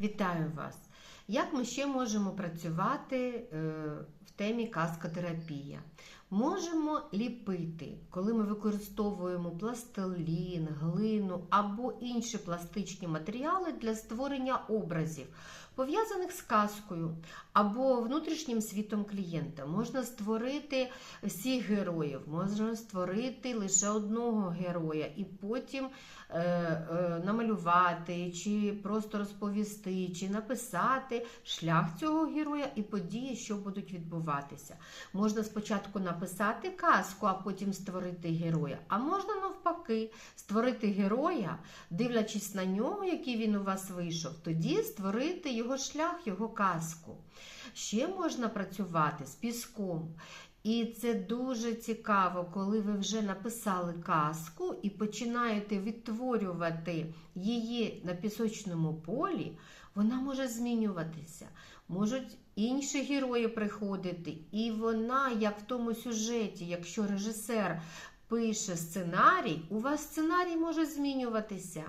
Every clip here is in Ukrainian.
Вітаю вас! Як ми ще можемо працювати е, в темі каскотерапія? Можемо ліпити, коли ми використовуємо пластилін, глину або інші пластичні матеріали для створення образів, пов'язаних з казкою або внутрішнім світом клієнта. Можна створити всіх героїв, можна створити лише одного героя і потім е, е, намалювати, чи просто розповісти, чи написати шлях цього героя і події, що будуть відбуватися. Можна спочатку написати казку, а потім створити героя. А можна навпаки створити героя, дивлячись на нього, який він у вас вийшов, тоді створити його шлях, його казку. Ще можна працювати з піском. І це дуже цікаво, коли ви вже написали казку і починаєте відтворювати її на пісочному полі, вона може змінюватися. Можуть інші герої приходити, і вона, як в тому сюжеті, якщо режисер пише сценарій, у вас сценарій може змінюватися.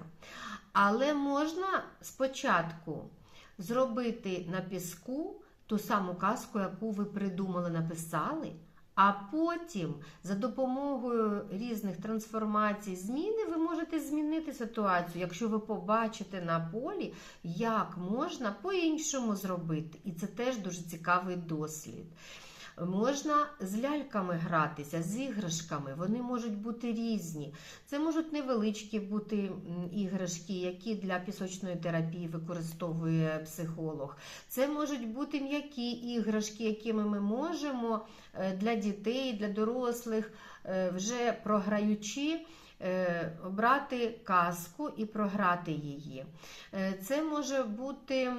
Але можна спочатку зробити на піску ту саму казку, яку ви придумали, написали. А потім за допомогою різних трансформацій, зміни ви можете змінити ситуацію, якщо ви побачите на полі, як можна по-іншому зробити. І це теж дуже цікавий дослід. Можна з ляльками гратися, з іграшками, вони можуть бути різні. Це можуть невеличкі бути іграшки, які для пісочної терапії використовує психолог. Це можуть бути м'які іграшки, якими ми можемо для дітей, для дорослих, вже програючи. Обрати казку і програти її. Це може бути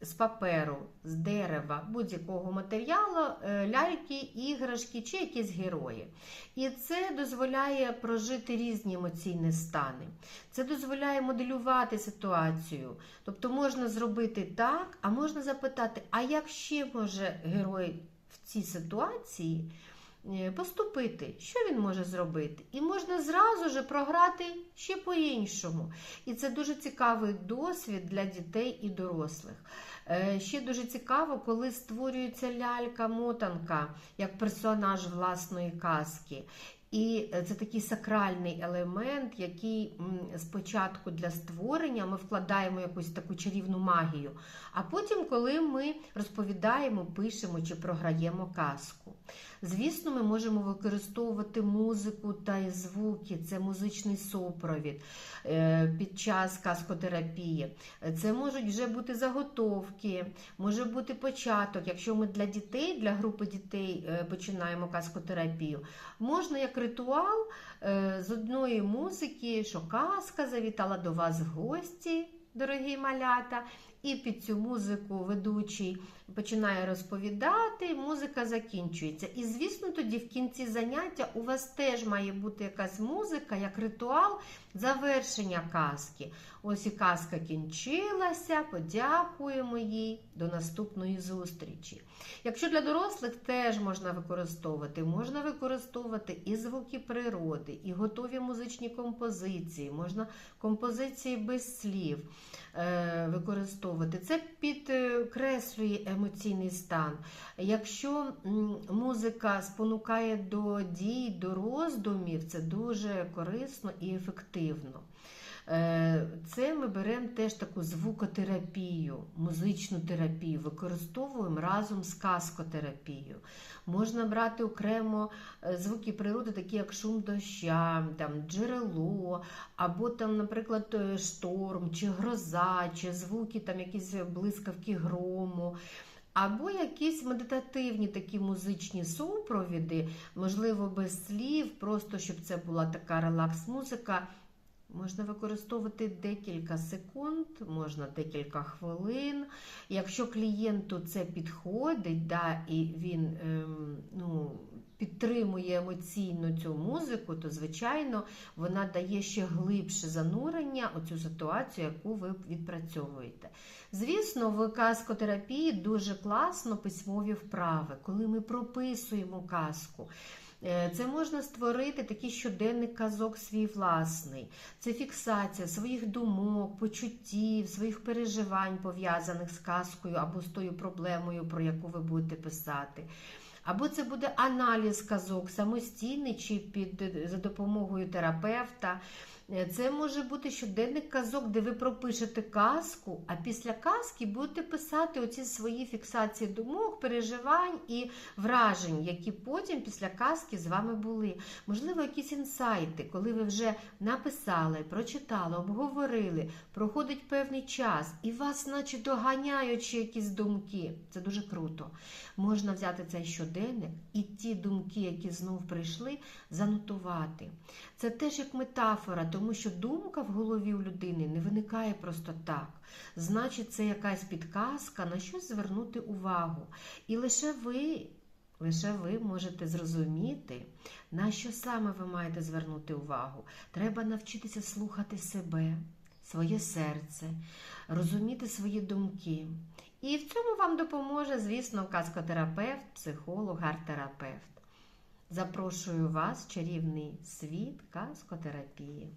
з паперу, з дерева, будь-якого матеріалу, ляльки, іграшки чи якісь герої. І це дозволяє прожити різні емоційні стани. Це дозволяє моделювати ситуацію. Тобто можна зробити так, а можна запитати, а як ще може герой в цій ситуації? Поступити, що він може зробити, і можна зразу ж програти ще по-іншому. І це дуже цікавий досвід для дітей і дорослих. Ще дуже цікаво, коли створюється лялька-мотанка як персонаж власної казки. І це такий сакральний елемент, який спочатку для створення ми вкладаємо якусь таку чарівну магію, а потім, коли ми розповідаємо, пишемо чи програємо казку. Звісно, ми можемо використовувати музику та звуки, це музичний супровід під час казкотерапії. Це можуть вже бути заготовки, може бути початок. Якщо ми для дітей, для групи дітей починаємо казкотерапію, можна як ритуал з одної музики, що казка завітала до вас в гості, дорогі малята. І під цю музику ведучий починає розповідати, музика закінчується. І, звісно, тоді в кінці заняття у вас теж має бути якась музика, як ритуал завершення казки. Ось і казка кінчилася, подякуємо їй до наступної зустрічі. Якщо для дорослих теж можна використовувати, можна використовувати і звуки природи, і готові музичні композиції, можна композиції без слів е, використовувати. Це підкреслює емоційний стан. Якщо музика спонукає до дій, до роздумів, це дуже корисно і ефективно. Це ми беремо теж таку звукотерапію, музичну терапію, використовуємо разом з каскотерапією. Можна брати окремо звуки природи, такі як шум доща, там, джерело, або, там, наприклад, шторм, чи гроза, чи звуки, там, якісь блискавки грому. Або якісь медитативні такі музичні супровіди, можливо, без слів, просто щоб це була така релакс-музика. Можна використовувати декілька секунд, можна декілька хвилин. Якщо клієнту це підходить, да, і він ем, ну, підтримує емоційно цю музику, то, звичайно, вона дає ще глибше занурення у цю ситуацію, яку ви відпрацьовуєте. Звісно, в казкотерапії дуже класно письмові вправи, коли ми прописуємо казку. Е, Це можна створити такий щоденний казок свій власний. Це фіксація своїх думок, почуттів, своїх переживань, пов'язаних з казкою або з тою проблемою, про яку ви будете писати. Або це буде аналіз казок самостійний чи під за допомогою терапевта. Е, Це може бути щоденник казок, де ви пропишете казку, а після казки будете писати оці свої фіксації думок, переживань і вражень, які потім після казки з вами були. Можливо, якісь інсайти, коли ви вже написали, прочитали, обговорили, проходить певний час, і вас, наче доганяючи якісь думки. Це дуже круто. Можна взяти цей щоденник і ті думки, які знов прийшли, занотувати. Це теж як метафора, тому що думка в голові у людини не виникає просто так. Значить, це якась підказка на щось звернути увагу. І лише ви, лише ви можете зрозуміти, на що саме ви маєте звернути увагу. Треба навчитися слухати себе, своє серце, розуміти свої думки. І в цьому вам допоможе, звісно, казкотерапевт, психолог, арт-терапевт. Запрошую вас в чарівний світ казкотерапії.